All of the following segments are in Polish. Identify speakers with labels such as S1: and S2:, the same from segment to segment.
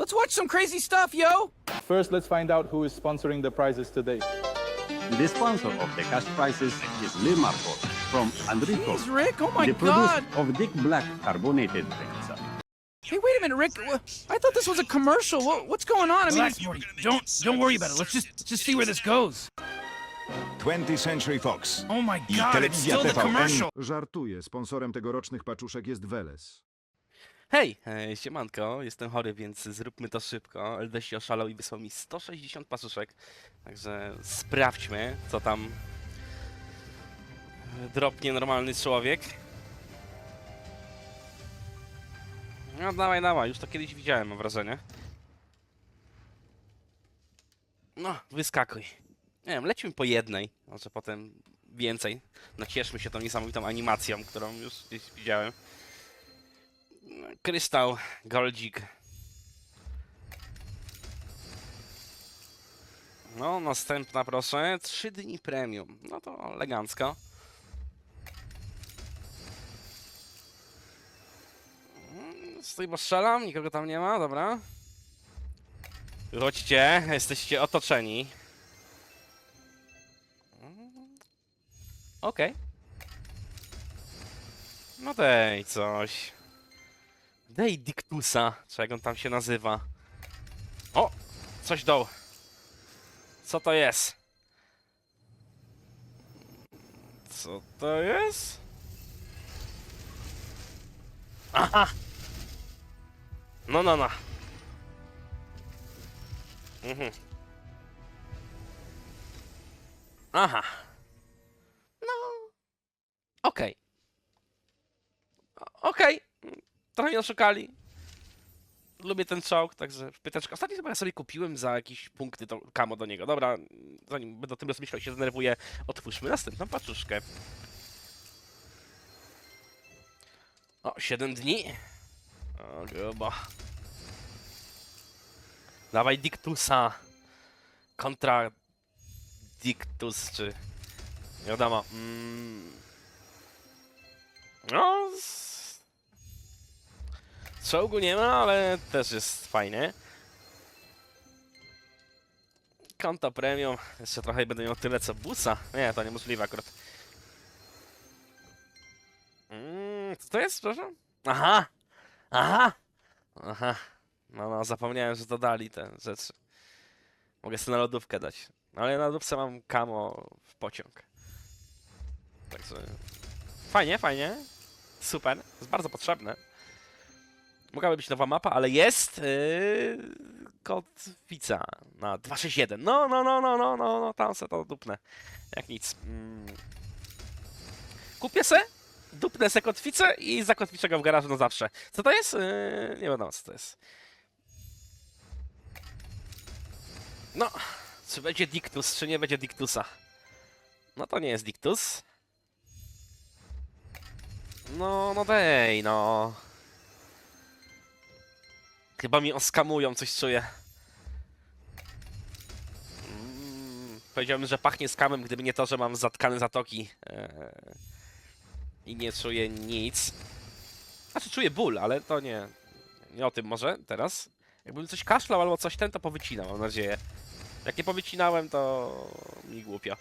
S1: Let's watch some crazy stuff, yo!
S2: First, let's find out who is sponsoring the prizes today.
S3: The sponsor of the cash prizes is Lee Marcos from Andrico,
S1: Jeez, Rick, oh my
S3: the
S1: god!
S3: producer of Dick Black carbonated drinks.
S1: Hey, wait a minute, Rick. I thought this was a commercial. What's going on? I mean,
S4: Relax, Morty. Don't don't worry about it. Let's just just see where this goes.
S5: 20th Century Fox.
S4: Oh my god, it's still the commercial.
S6: Żartuję, sponsorem tegorocznych paczuszek jest Weles.
S7: Hej, e, siemanko, jestem chory, więc zróbmy to szybko. LDC oszalał i wysłał mi 160 pasuszek, także sprawdźmy, co tam dropnie normalny człowiek. No dawaj, dawaj, już to kiedyś widziałem, mam wrażenie. No, wyskakuj. Nie wiem, lećmy po jednej, może potem więcej. Nacieszmy się tą niesamowitą animacją, którą już gdzieś widziałem. Krystał, Goldzik. No, następna proszę. Trzy dni premium. No to elegancko. Mm, Stój, bo strzelam, nikogo tam nie ma, dobra. Chodźcie, jesteście otoczeni. Mm, Okej. No dej coś. Dej Dictusa, czy jak on tam się nazywa. O! Coś dał. Co to jest? Co to jest? Aha! No, no, no. Mhm. Aha. No. Okej. O- Okej. Trochę mnie oszukali. Lubię ten czołg, także pyteczka. Ostatnio chyba ja sobie kupiłem za jakieś punkty to kamo do niego. Dobra, zanim będę o tym rozmyślał i się zdenerwuję, otwórzmy następną paczuszkę. O, 7 dni. O, grubo. Dawaj Dictusa. Kontra Dictus, czy... Wiadomo. Mm. No... Czołgu nie ma, ale też jest fajnie. Konto premium. Jeszcze trochę będę miał tyle co busa. Nie, to niemożliwe akurat. Mm, co to jest, proszę? Aha! Aha! Aha. No, no, zapomniałem, że dodali te rzeczy. Mogę sobie na lodówkę dać. Ale na lodówce mam kamo w pociąg. Także... Fajnie, fajnie. Super. Jest bardzo potrzebne. Mogłaby być nowa mapa, ale jest yy, kotwica na 261. No, no, no, no, no, no, no, tam se to dupnę. Jak nic. Mm. Kupię se, dupnę se kotwicę i zakotwiczę go w garażu na zawsze. Co to jest? Yy, nie wiadomo, co to jest. No, czy będzie Dictus, czy nie będzie Dictusa? No to nie jest Dictus. No, no dej, no. Chyba mi oskamują, coś czuję. Mm, powiedziałbym, że pachnie skamem, gdyby nie to, że mam zatkane zatoki. Eee, I nie czuję nic. Znaczy czuję ból, ale to nie... Nie o tym może teraz. Jakbym coś kaszlał albo coś ten, to powycinam, mam nadzieję. Jak nie powycinałem, to mi głupio.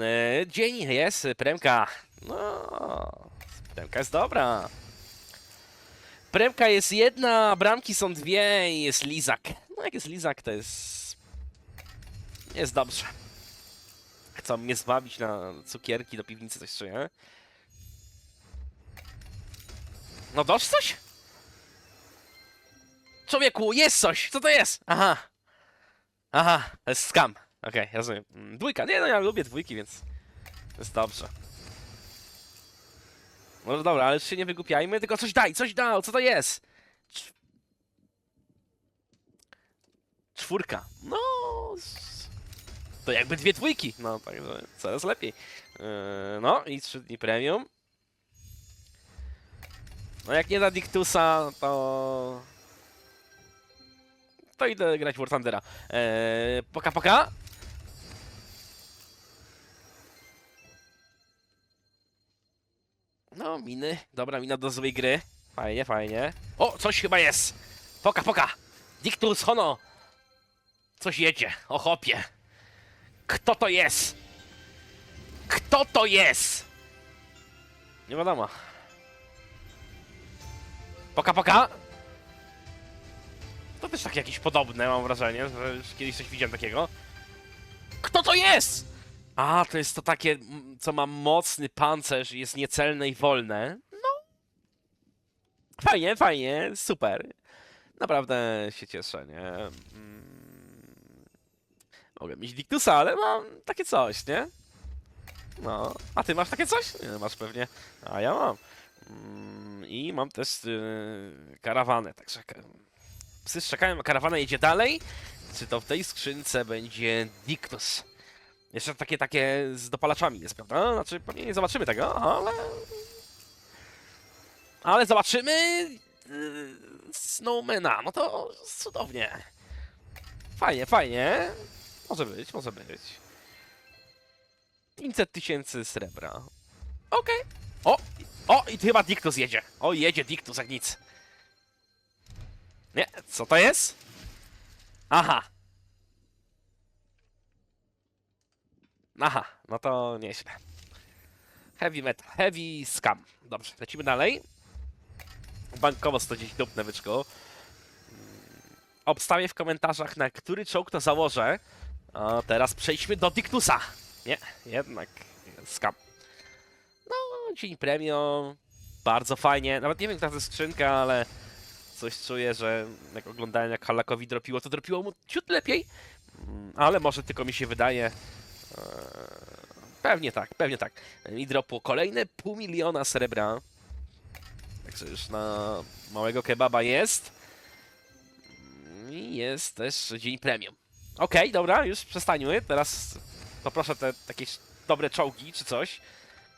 S7: Eee, dzień jest, premka. No, premka jest dobra. Premka jest jedna, bramki są dwie i jest lizak. No jak jest lizak, to jest... Jest dobrze. Chcą mnie zbawić na cukierki do piwnicy, coś czuję. No dość coś? Człowieku, jest coś! Co to jest? Aha. Aha, to jest scam. Okej, rozumiem. Mm, Dwójka. Nie no, ja lubię dwójki, więc... Jest dobrze. No dobra, ale już się nie wygłupiajmy, tylko coś daj, coś dał, co to jest? Cz- Czwórka. No. To jakby dwie dwójki. No, także coraz lepiej. Yy, no i trzy dni premium. No jak nie da Dictusa, to... To idę grać w War Thundera. Eee, poka poka. No, miny. Dobra, mina do złej gry. Fajnie, fajnie. O, coś chyba jest. Poka, poka. Dictus Hono! Coś jedzie, o chopie. Kto to jest? Kto to jest? Nie wiadomo. Poka, poka. To też takie jakieś podobne, mam wrażenie, że kiedyś coś widziałem takiego. Kto to jest? A, to jest to takie, co ma mocny pancerz jest niecelne i wolne. No. Fajnie, fajnie, super. Naprawdę się cieszę, nie? Mm. Mogę mieć Dictusa, ale mam takie coś, nie? No, a ty masz takie coś? Nie, masz pewnie. A ja mam. Mm, I mam też yy, karawanę, także psy czekają, a karawana jedzie dalej. Czy to w tej skrzynce będzie Dictus? Jeszcze takie, takie z dopalaczami jest, prawda? Znaczy, pewnie nie zobaczymy tego, ale... Ale zobaczymy yy, Snowmana, no to cudownie. Fajnie, fajnie. Może być, może być. 500 tysięcy srebra. Okej. O! O! I chyba Dictus jedzie. O, jedzie Dictus jak nic. Nie, co to jest? Aha. Aha, no to nieźle. Heavy metal, heavy scam. Dobrze, lecimy dalej. Bankowo 110 dupne byczku. Obstawię w komentarzach, na który czołg to założę. A teraz przejdźmy do Dictusa. Nie, jednak skam. No, dzień premium. Bardzo fajnie. Nawet nie wiem, jak to jest skrzynka, ale coś czuję, że jak oglądałem, jak Halakowi dropiło, to dropiło mu ciut lepiej. Mm, Ale może tylko mi się wydaje. Eee, Pewnie tak, pewnie tak. I dropło kolejne pół miliona srebra. Także już na małego kebaba jest. I jest też dzień premium. Okej, dobra, już przestańmy. Teraz poproszę te takie dobre czołgi czy coś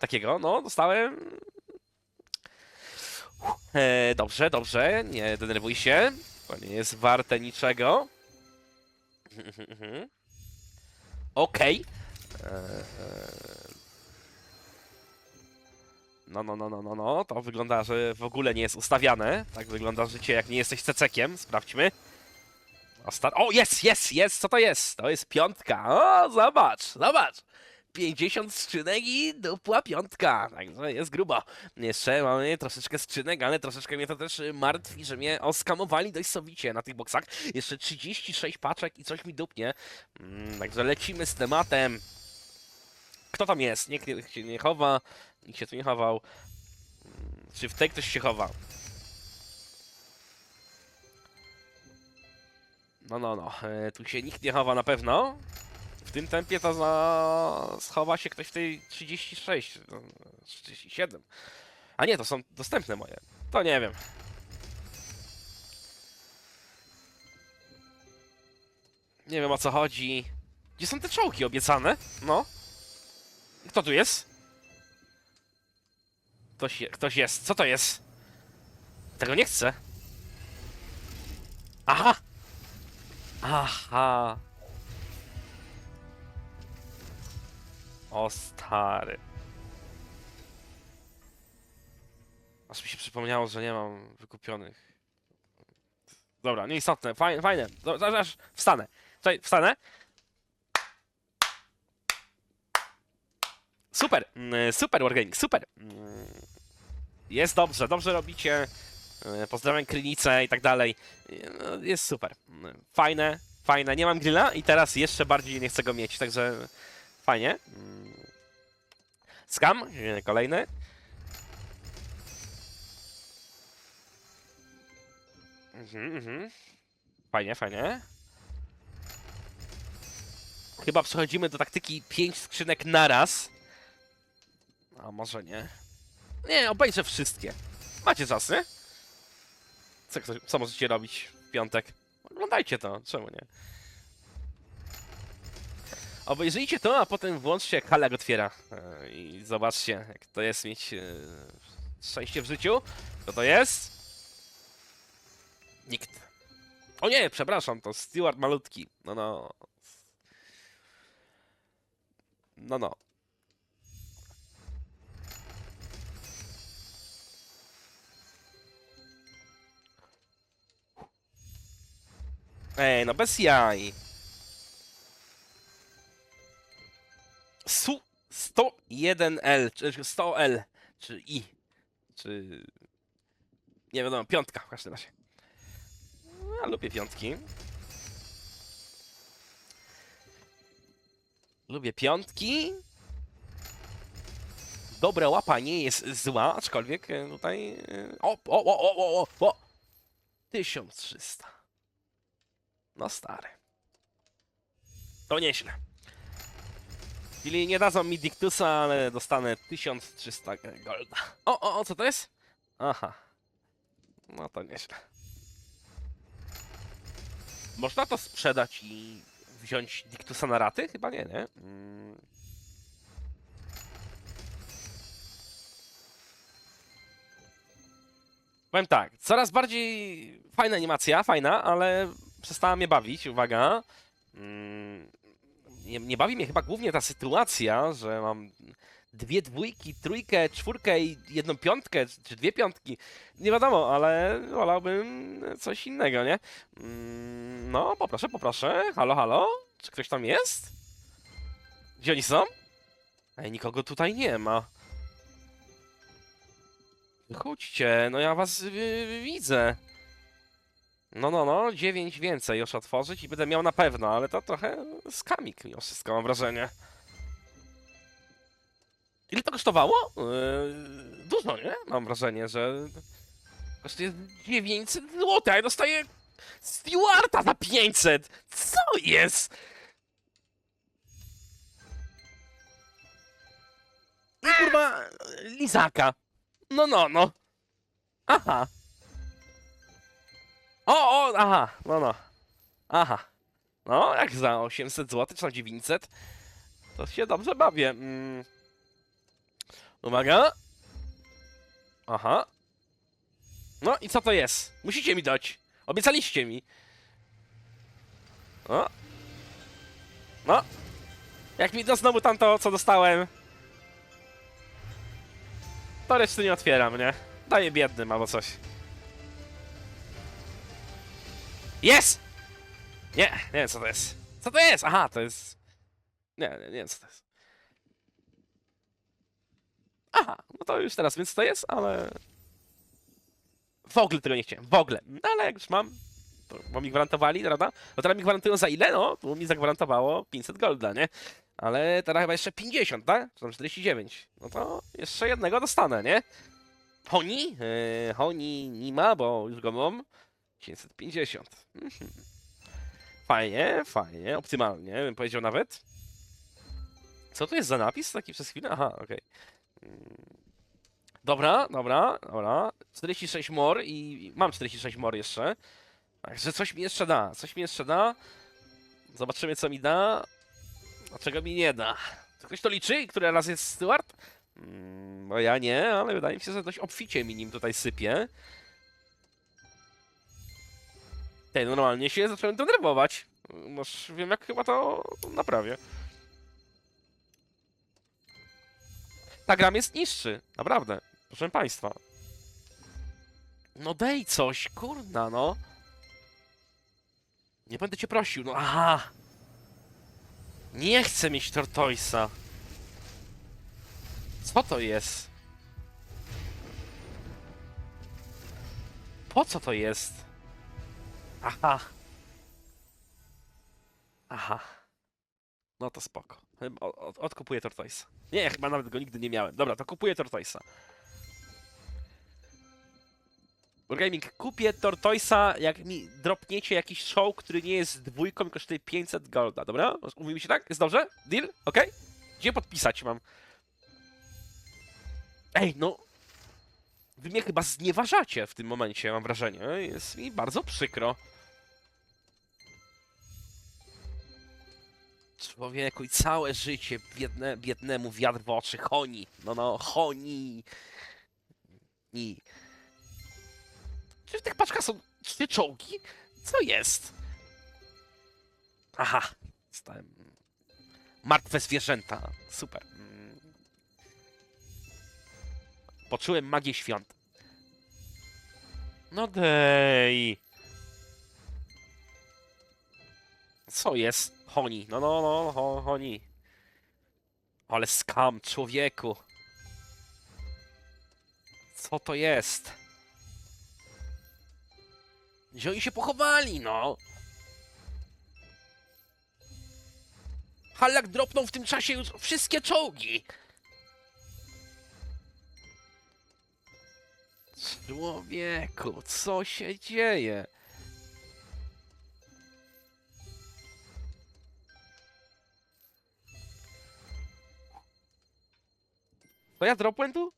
S7: takiego. No, dostałem. E, dobrze, dobrze, nie denerwuj się. To nie jest warte niczego. Okej. E, e, No, no, no, no, no, no. To wygląda, że w ogóle nie jest ustawiane. Tak wygląda życie, jak nie jesteś cecekiem. Sprawdźmy. Osta o, jest, jest, jest, co to jest? To jest piątka. O, zobacz, zobacz. 50 skrzynek i dupła piątka. Także jest grubo. Jeszcze mamy troszeczkę skrzynek, ale troszeczkę mnie to też martwi, że mnie oskamowali dość sowicie na tych boksach. Jeszcze 36 paczek i coś mi dupnie. Mm, także lecimy z tematem. Kto tam jest? Nikt się nie chowa. Nikt się tu nie chował. Czy w tej ktoś się chowa? No, no, no. E, tu się nikt nie chowa na pewno. W tym tempie to za... schowa się ktoś w tej 36, no, 37. A nie, to są dostępne moje. To nie wiem. Nie wiem o co chodzi. Gdzie są te czołgi obiecane? No. Kto tu jest? Ktoś, je, ktoś jest. Co to jest? Tego nie chcę. Aha! Aha! O stary. Aż mi się przypomniało, że nie mam wykupionych. Dobra, nieistotne, fajne, fajne. Zaraz wstanę. Tutaj wstanę. Super, mm, super Wargaming, super. Mm, Jest dobrze, dobrze robicie. E, Pozdrawiam Krynicę i tak dalej. E, no, Jest super. Mm, Fajne, fajne. Nie mam grilla i teraz jeszcze bardziej nie chcę go mieć, także fajnie. Skam, e, kolejny. Mhm, mhm. Fajnie, fajnie. Chyba przechodzimy do taktyki 5 skrzynek naraz. A może nie? Nie, obejrzę wszystkie. Macie czas, nie? Co, co, co możecie robić w piątek? Oglądajcie to, czemu nie? Obejrzyjcie to, a potem włączcie Halak otwiera. E, I zobaczcie, jak to jest mieć e, szczęście w życiu. Kto to jest? Nikt. O nie, przepraszam, to Steward malutki. No no. No no. Ej, no bez jaj. Su 101L, czy 100L, czy I, czy... Nie wiadomo, piątka w każdym razie. Ja lubię piątki. Lubię piątki. Dobra łapa nie jest zła, aczkolwiek e, tutaj... e, O, o, o, o, o, o, o! 1300. No stary. To nieźle. Czyli nie dadzą mi diktusa, ale dostanę 1300 golda. O, o, o, co to jest? Aha. No to nieźle. Można to sprzedać i wziąć diktusa na raty? Chyba nie, nie? Mm. Powiem tak, coraz bardziej fajna animacja, fajna, ale przestała mnie bawić, uwaga. Mm, Nie, nie bawi mnie chyba głównie ta sytuacja, że mam dwie dwójki, trójkę, czwórkę i jedną piątkę, czy dwie piątki. Nie wiadomo, ale wolałbym coś innego, nie? Mm, No, poproszę, poproszę. Halo, halo? Czy ktoś tam jest? Gdzie oni są? Ej, nikogo tutaj nie ma. Chodźcie, no ja was y, widzę. No, no, no, dziewięć więcej już otworzyć i będę miał na pewno, ale to trochę skamik mimo wszystko, mam wrażenie. Ile to kosztowało? Yy, dużo, nie? Mam wrażenie, że kosztuje 900 zł, a ja dostaję Stewarta za 500! Co jest? I kurwa, lizaka. No, no, no. Aha. O, o, aha, no, no. Aha. No, jak za 800 zł, czy za 900, to się dobrze bawię. Mm. Uwaga. Aha. No i co to jest? Musicie mi dać. Obiecaliście mi. No. No. Jak mi to znowu tamto, co dostałem, to reszty nie otwieram, nie? Daję biednym albo coś. Jest! Nie, nie wiem co to jest. Co to jest? Aha, to jest... Nie, nie, nie wiem co to jest. Aha, no to już teraz wiem co to jest, ale... W ogóle tego nie chciałem, w ogóle. No ale jak już mam, to, bo mi gwarantowali, prawda? No teraz mi gwarantują za ile? No, tu mi zagwarantowało 500 golda, nie? Ale teraz chyba jeszcze 50, tak? Czy tam 49. No to jeszcze jednego dostanę, nie? Honi? Yy, Honi nie ma, bo już go mam. 550. Mhm. Fajnie, fajnie, optymalnie, bym powiedział nawet. Co to jest za napis taki przez chwilę? Aha, okej. Mm. Dobra, dobra, dobra. 46 mor i mam 46 mor jeszcze. Także coś mi jeszcze da, coś mi jeszcze da. Zobaczymy co mi da. A czego mi nie da? Ktoś to liczy? Który raz jest steward? Mm, no ja nie, ale wydaje mi się, że dość obficie mi nim tutaj sypie. Tej, normalnie się zacząłem denerwować. Może wiem jak chyba to naprawię. Ta gra mnie niszczy, naprawdę. Proszę państwa. No dej coś, kurna no. Nie będę cię prosił, no aha. Nie chcę mieć Tortoisa. Co to jest? Po co to jest? Aha. Aha. No to spoko. Od- Odkupuję Tortoisa. Nie, chyba nawet go nigdy nie miałem. Dobra, to kupuję Tortoisa. Wargaming, kupię Tortoisa, jak mi dropniecie jakiś show, który nie jest dwójką i kosztuje 500 golda, dobra? Umówimy się tak? Jest dobrze? Deal? Okej? Gdzie podpisać mam? Ej, no... Wy mnie chyba znieważacie w tym momencie, mam wrażenie. Jest mi bardzo przykro. Człowieku, i całe życie biedne, biednemu wiatr w oczy, honi. No, no, honi. I... Czy w tych paczkach są trzy czołgi? Co jest? Aha, stałem. Martwe zwierzęta. Super. Poczułem magię świąt. No dej. Co jest? Honi. No, no, no, ho, honi. Ale skam, człowieku. Co to jest? Gdzie oni się pochowali, no? Hallak dropnął w tym czasie już wszystkie czołgi. Człowieku, co się dzieje? To ja dropłem tu?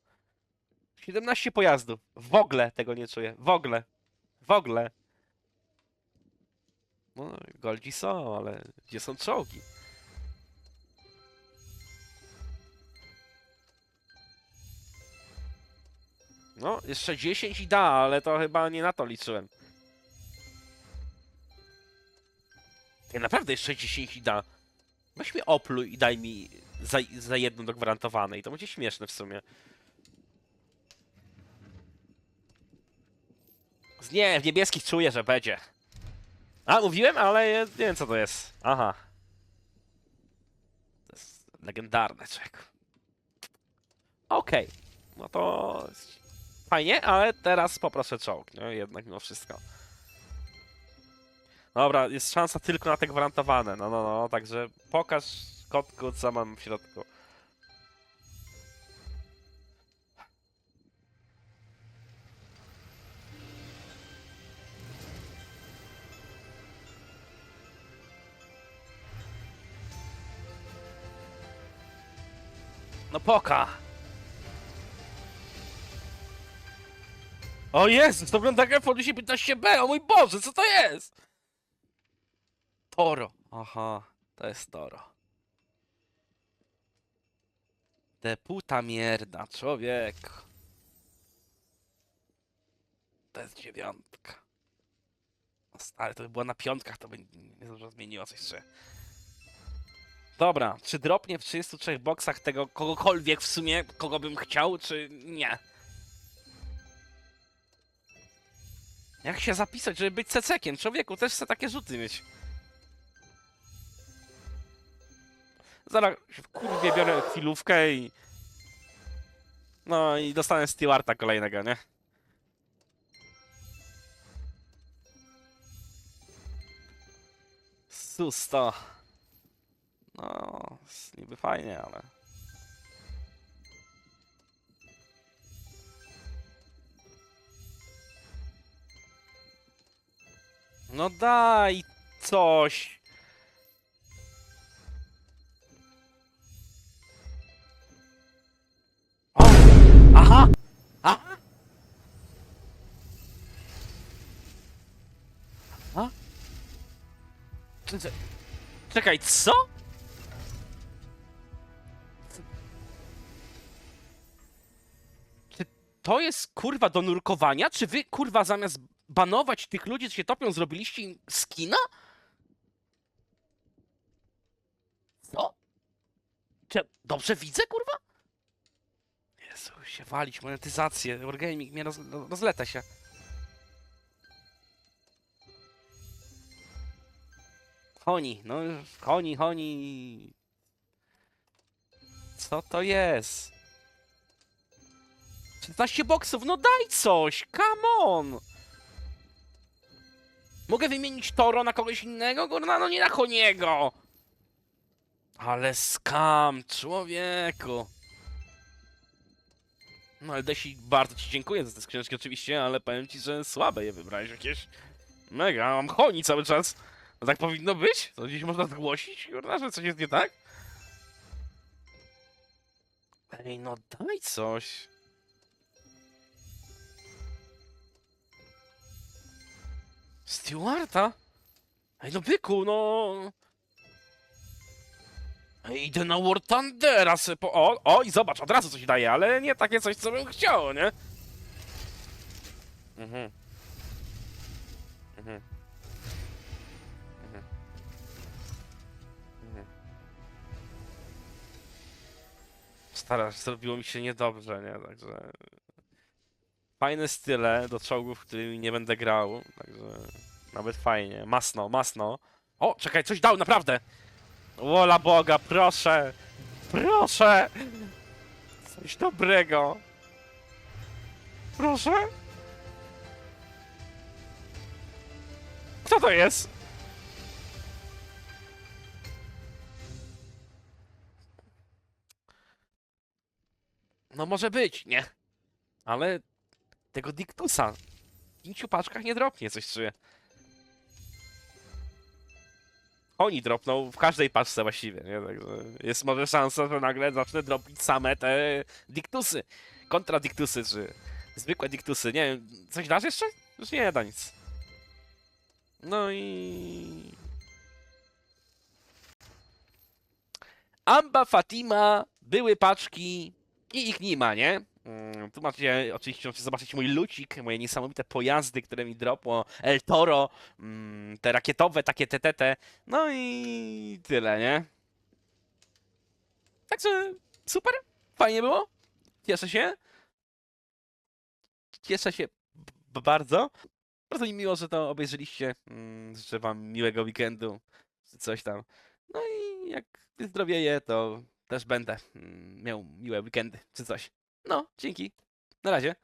S7: 17 pojazdów. W ogóle tego nie czuję. W ogóle. W ogóle. No, goldzi są, ale gdzie są czołgi? No, jeszcze 10 i da, ale to chyba nie na to liczyłem. Ja naprawdę jeszcze 10 i da. Weź mnie opluj i daj mi za, za jedno do gwarantowanej. To będzie śmieszne w sumie. Nie, w niebieskich czuję, że będzie. A, mówiłem, ale nie wiem co to jest. Aha. To jest legendarne, czego. Okej. No to... Fajnie, ale teraz poproszę czołg, nie? Jednak mimo wszystko. Dobra, jest szansa tylko na te gwarantowane. No, no, no, także pokaż kotku, co mam w środku. No poka! O Jezus, to wygląda jak F 15B, o mój Boże, co to jest? Toro. Aha, to jest Toro. De puta mierda, człowiek. To jest dziewiątka. No stary, to by była na piątkach, to by nie dużo zmieniło coś jeszcze. Dobra, czy dropnie w 33 boksach tego kogokolwiek w sumie, kogo bym chciał, czy nie? Jak się zapisać, żeby być cecekiem? Człowieku, też chcę takie rzuty mieć. Zaraz kurwie biorę chwilówkę i... No i dostanę Stewarta kolejnego, nie? Susto. No, niby fajnie, ale... No daj coś. Aha! A? Cze- Czekaj, co? Czy to jest kurwa do nurkowania? Czy wy kurwa zamiast banować tych ludzi, co się topią, zrobiliście im skina? Co? Czy dobrze widzę, kurwa? Jezu, się walić, monetyzację, Wargaming mnie roz, rozleta się. Honi, no honi, honi. Co to jest? 16 boksów, no daj coś, come on! Mogę wymienić Toro na kogoś innego? Kurna, no nie na Honiego! Ale skam, człowieku! No ale Desi, bardzo ci dziękuję za te skrzyneczki oczywiście, ale powiem ci, że słabe je wybrałeś jakieś. Mega, mam Honi cały czas. No tak powinno być? To gdzieś można zgłosić, kurna, że coś jest nie tak? Ej, no daj coś. Stewarta? Ej, no byku, no... Idę na War Thundera se po... O, o, i zobacz, od razu coś daje, ale nie takie coś, co bym chciał, nie? Mhm. Mhm. Mhm. Mhm. Stara, zrobiło mi się niedobrze, nie? Także... Fajne style do czołgów, którymi nie będę grał, także... Nawet fajnie. Masno, masno. O, czekaj, coś dał, naprawdę! Wola Boga, proszę! Proszę! Coś dobrego! Proszę? Kto to jest? No może być, nie? Ale tego Dictusa w pięciu paczkach nie dropnie, coś czuję. Oni dropną w każdej paczce właściwie, nie? Także jest może szansa, że nagle zacznę dropić same te Dictusy. Kontra Dictusy, czy zwykłe Dictusy. Nie wiem, coś dasz jeszcze? Już nie da nic. No i... Amba, Fatima, były paczki i ich nie ma, nie? Mm, Tu macie, oczywiście możecie zobaczyć mój lucik, moje niesamowite pojazdy, które mi dropło, El Toro, mm, te rakietowe, takie TTT, no i tyle, nie? Także super, fajnie było, cieszę się, cieszę się bardzo, bardzo mi miło, że to obejrzeliście, mm, życzę wam miłego weekendu, czy coś tam, no i jak wyzdrowieję, to też będę miał miłe weekendy, czy coś. No, dzięki. Na razie.